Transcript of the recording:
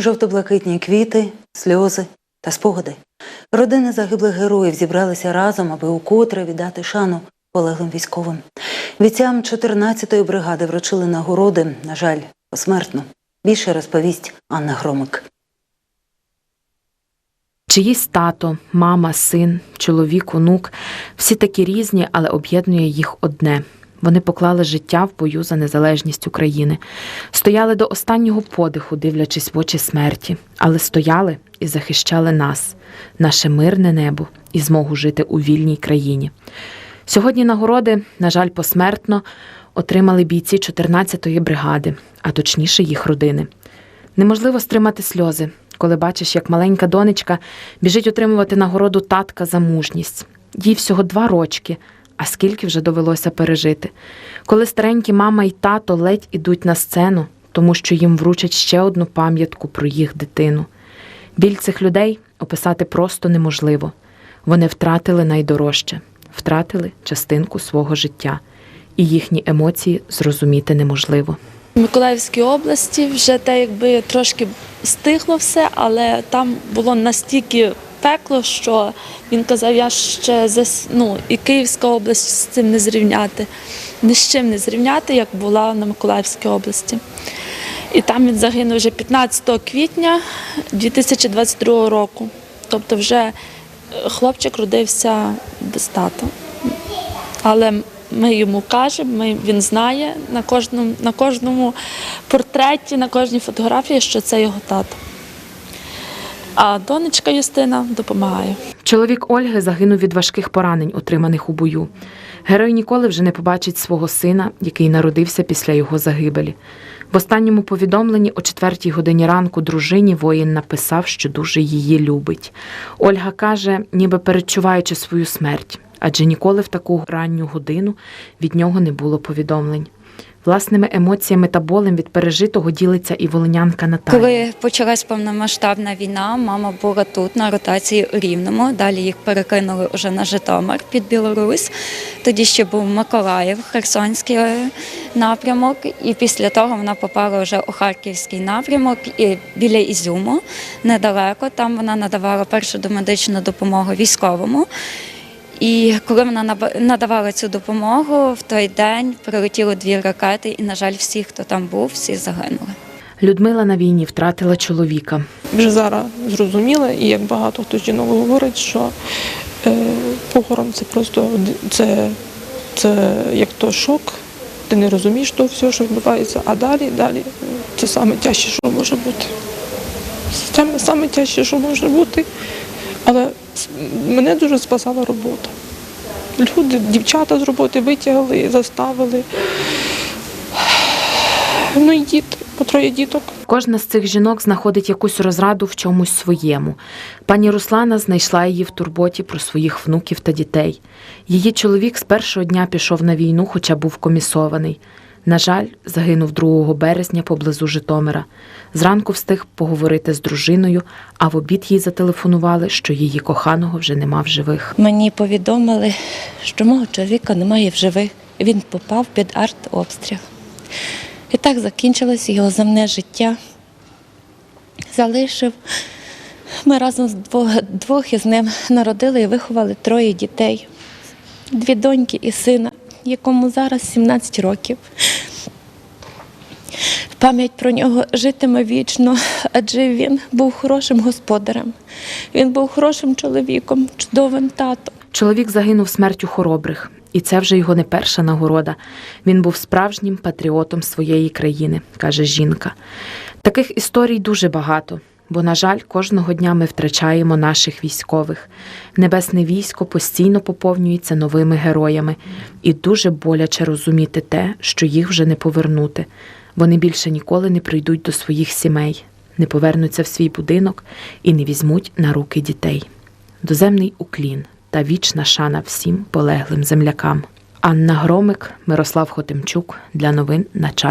Жовто-блакитні квіти, сльози та спогади. Родини загиблих героїв зібралися разом, аби укотре віддати шану полеглим військовим. Бійцям 14-ї бригади вручили нагороди, на жаль, посмертно. Більше розповість Анна Громик. Чиїсь тато, мама, син, чоловік, онук всі такі різні, але об'єднує їх одне. Вони поклали життя в бою за незалежність України, стояли до останнього подиху, дивлячись в очі смерті, але стояли і захищали нас, наше мирне небо і змогу жити у вільній країні. Сьогодні нагороди, на жаль, посмертно отримали бійці 14-ї бригади, а точніше їх родини. Неможливо стримати сльози, коли бачиш, як маленька донечка біжить отримувати нагороду татка за мужність. Їй всього два рочки, а скільки вже довелося пережити. Коли старенькі мама і тато ледь ідуть на сцену, тому що їм вручать ще одну пам'ятку про їх дитину. Біль цих людей описати просто неможливо. Вони втратили найдорожче, втратили частинку свого життя, і їхні емоції зрозуміти неможливо. В Миколаївській області вже те, якби трошки стихло все, але там було настільки пекло, що він казав, я ще зас... ну, і Київська область з цим не зрівняти, ні з чим не зрівняти, як була на Миколаївській області. І там він загинув вже 15 квітня 2022 року. Тобто вже е, хлопчик родився без тата. Але ми йому кажемо, ми, він знає на кожному, на кожному портреті, на кожній фотографії, що це його тато. А донечка Юстина допомагає. Чоловік Ольги загинув від важких поранень, отриманих у бою. Герой ніколи вже не побачить свого сина, який народився після його загибелі. В останньому повідомленні о четвертій годині ранку дружині воїн написав, що дуже її любить. Ольга каже, ніби передчуваючи свою смерть, адже ніколи в таку ранню годину від нього не було повідомлень. Власними емоціями та болем від пережитого ділиться і волинянка Наталія. Коли почалась повномасштабна війна, мама була тут на ротації у Рівному. Далі їх перекинули вже на Житомир під Білорусь. Тоді ще був Миколаїв, Херсонський е, напрямок. І після того вона попала вже у Харківський напрямок і біля Ізюму, недалеко. Там вона надавала першу домедичну допомогу військовому. І коли вона наба- надавала цю допомогу, в той день прилетіло дві ракети, і, на жаль, всі, хто там був, всі загинули. Людмила на війні втратила чоловіка. вже зараз зрозуміла, і як багато хто жінок говорить, що е, похорон це просто це, це як то шок. Ти не розумієш того всього, що відбувається, а далі, далі це саме тяжче, що може бути. Це саме тяжче, що може бути. Але мене дуже спасала робота. Люди, дівчата з роботи витягли, заставили. Ну і діти, по троє діток. Кожна з цих жінок знаходить якусь розраду в чомусь своєму. Пані Руслана знайшла її в турботі про своїх внуків та дітей. Її чоловік з першого дня пішов на війну, хоча був комісований. На жаль, загинув 2 березня поблизу Житомира. Зранку встиг поговорити з дружиною, а в обід їй зателефонували, що її коханого вже нема в живих. Мені повідомили, що мого чоловіка немає в живих. Він попав під артобстріл. І так закінчилось його земне життя. Залишив. Ми разом з двох, двох із ним народили і виховали троє дітей, дві доньки і сина, якому зараз 17 років. Пам'ять про нього житиме вічно, адже він був хорошим господарем. Він був хорошим чоловіком, чудовим татом. Чоловік загинув смертю хоробрих, і це вже його не перша нагорода. Він був справжнім патріотом своєї країни, каже жінка. Таких історій дуже багато, бо, на жаль, кожного дня ми втрачаємо наших військових. Небесне військо постійно поповнюється новими героями, і дуже боляче розуміти те, що їх вже не повернути. Вони більше ніколи не прийдуть до своїх сімей, не повернуться в свій будинок і не візьмуть на руки дітей. Доземний уклін та вічна шана всім полеглим землякам. Анна Громик, Мирослав Хотимчук для новин на час.